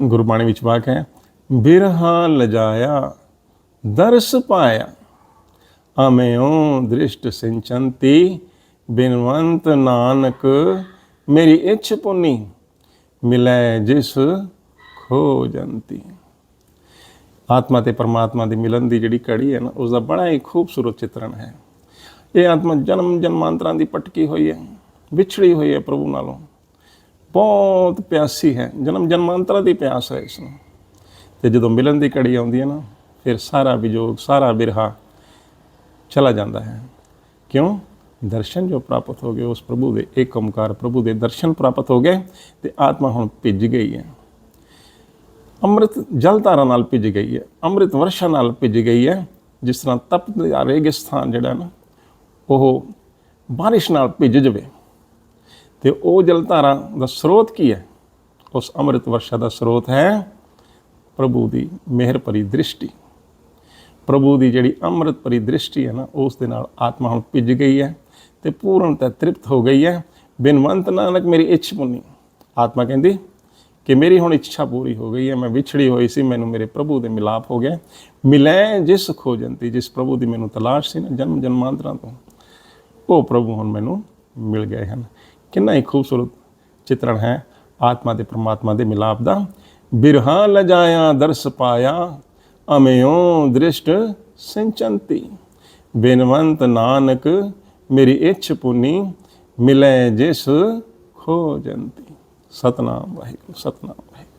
ਗੁਰਬਾਣੀ ਵਿੱਚ ਵਾਕ ਹੈ, ਬਿਰਹਾ ਲਜਾਇਆ, ਦਰਸ ਪਾਇਆ। ਅਮਿਓ ਦ੍ਰਿਸ਼ਟ ਸਿੰਚੰਤੀ, ਬਿਨਵੰਤ ਨਾਨਕ, ਮੇਰੀ ਇੱਛ ਪੁੰਨੀ, ਮਿਲੈ ਜਿਸ ਖੋ ਆਤਮਾ ਤੇ ਪਰਮਾਤਮਾ ਦੇ ਮਿਲਨ ਦੀ ਜਿਹੜੀ ਕੜੀ ਹੈ ਨਾ ਉਸ ਦਾ ਬੜਾ ਹੀ ਖੂਬਸੂਰਤ ਚਿੱਤਰਣ ਹੈ। ਇਹ ਆਤਮਾ ਜਨਮ ਜਨਮਾਂਤਰਾਂ ਦੀ ਪਟਕੀ ਹੋਈ ਹੈ, ਵਿਛੜੀ ਹੋਈ ਹੈ ਪ੍ਰਭੂ ਨਾਲੋਂ। ਬਹੁਤ ਪਿਆਸੀ ਹੈ। ਜਨਮ ਜਨਮਾਂਤਰਾਂ ਦੀ ਪਿਆਸ ਹੈ ਇਸ ਨੂੰ। ਤੇ ਜਦੋਂ ਮਿਲਣ ਦੀ ਕੜੀ ਆਉਂਦੀ ਹੈ ਨਾ, ਫਿਰ ਸਾਰਾ ਵਿਜੋਗ, ਸਾਰਾ ਬਿਰਹਾ ਚਲਾ ਜਾਂਦਾ ਹੈ। ਕਿਉਂ? ਦਰਸ਼ਨ ਜੋ ਪ੍ਰਾਪਤ ਹੋ ਗਏ, ਉਸ ਪ੍ਰਭੂ ਦੇ ਏਕ ਓਮਕਾਰ ਪ੍ਰਭੂ ਦੇ ਦਰਸ਼ਨ ਪ੍ਰਾਪਤ ਹੋ ਗਏ ਤੇ ਆਤਮਾ ਹੁਣ ਭਿੱਜ ਗਈ ਹੈ। ਅੰਮ੍ਰਿਤ ਜਲ ਧਾਰਾ ਨਾਲ ਭਿੱਜ ਗਈ ਹੈ, ਅੰਮ੍ਰਿਤ ਵਰਸ਼ਾ ਨਾਲ ਭਿੱਜ ਗਈ ਹੈ। ਜਿਸ ਤਰ੍ਹਾਂ ਤਪਤ ਦਾ ਰੇਗਿਸਤਾਨ ਜਿਹੜਾ ਨਾ, ਉਹ ਬਾਰਿਸ਼ ਨਾਲ ਭਿੱਜ ਜਵੇ। ਤੇ ਉਹ ਜਲਧਾਰਾ ਦਾ ਸਰੋਤ ਕੀ ਹੈ? ਉਸ ਅੰਮ੍ਰਿਤ ਵਰਸ਼ਾ ਦਾ ਸਰੋਤ ਹੈ ਪ੍ਰਭੂ ਦੀ ਮਿਹਰ ਭਰੀ ਦ੍ਰਿਸ਼ਟੀ। ਪ੍ਰਭੂ ਦੀ ਜਿਹੜੀ ਅੰਮ੍ਰਿਤ ਭਰੀ ਦ੍ਰਿਸ਼ਟੀ ਹੈ ਨਾ, ਉਸ ਦੇ ਨਾਲ ਆਤਮਾ ਹੁਣ ਭਿੱਜ ਗਈ ਹੈ ਤੇ ਪੂਰਨਤਾ ਤ੍ਰਿਪਤ ਹੋ ਗਈ ਹੈ। ਬਿਨਵੰਤ ਨਾਨਕ ਮੇਰੀ ਇੱਛ ਪੁੰਨੀ। ਆਤਮਾ ਕਹਿੰਦੀ ਕਿ ਮੇਰੀ ਹੁਣ ਇੱਛਾ ਪੂਰੀ ਹੋ ਗਈ ਹੈ, ਮੈਂ ਵਿਛੜੀ ਹੋਈ ਸੀ, ਮੈਨੂੰ ਮੇਰੇ ਪ੍ਰਭੂ ਦੇ ਮਿਲਾਪ ਹੋ ਗਿਆ। ਮਿਲੈ ਜਿਸ ਖੋਜੰਤੀ ਜਿਸ ਪ੍ਰਭੂ ਦੀ ਮੈਨੂੰ ਤਲਾਸ਼ ਸੀ ਨਾ ਜਨਮ ਜਨਮਾਂਤਰਾਂ ਤੋਂ, ਉਹ ਪ੍ਰਭੂ ਹੁਣ ਮੈਨੂੰ ਮਿਲ ਗਏ ਹਨ। ਕਿੰਨਾ ਹੀ ਖੂਬਸੂਰਤ ਚਿਤਰਣ ਹੈ। ਆਤਮਾ ਤੇ ਪ੍ਰਮਾਤਮਾ ਦੇ ਮਿਲਾਪ ਦਾ। ਬਿਰਹਾ ਲਜਾਇਆ ਦਰਸ ਪਾਇਆ, ਅਮਿਓ ਦ੍ਰਿਸ਼ਟ ਸਿੰਚੰਤੀ। ਬੇਨਵੰਤ ਨਾਨਕ, ਮੇਰੀ ਇੱਛ ਪੁਨੀ, ਮਿਲੈ ਜਿਸ ਖੋਜੰਤੀ। ਸਤਨਾਮ ਵਾਹਿਗੁਰੂ ਸਤਨਾਮ ਵਾਹਿਗੁਰੂ।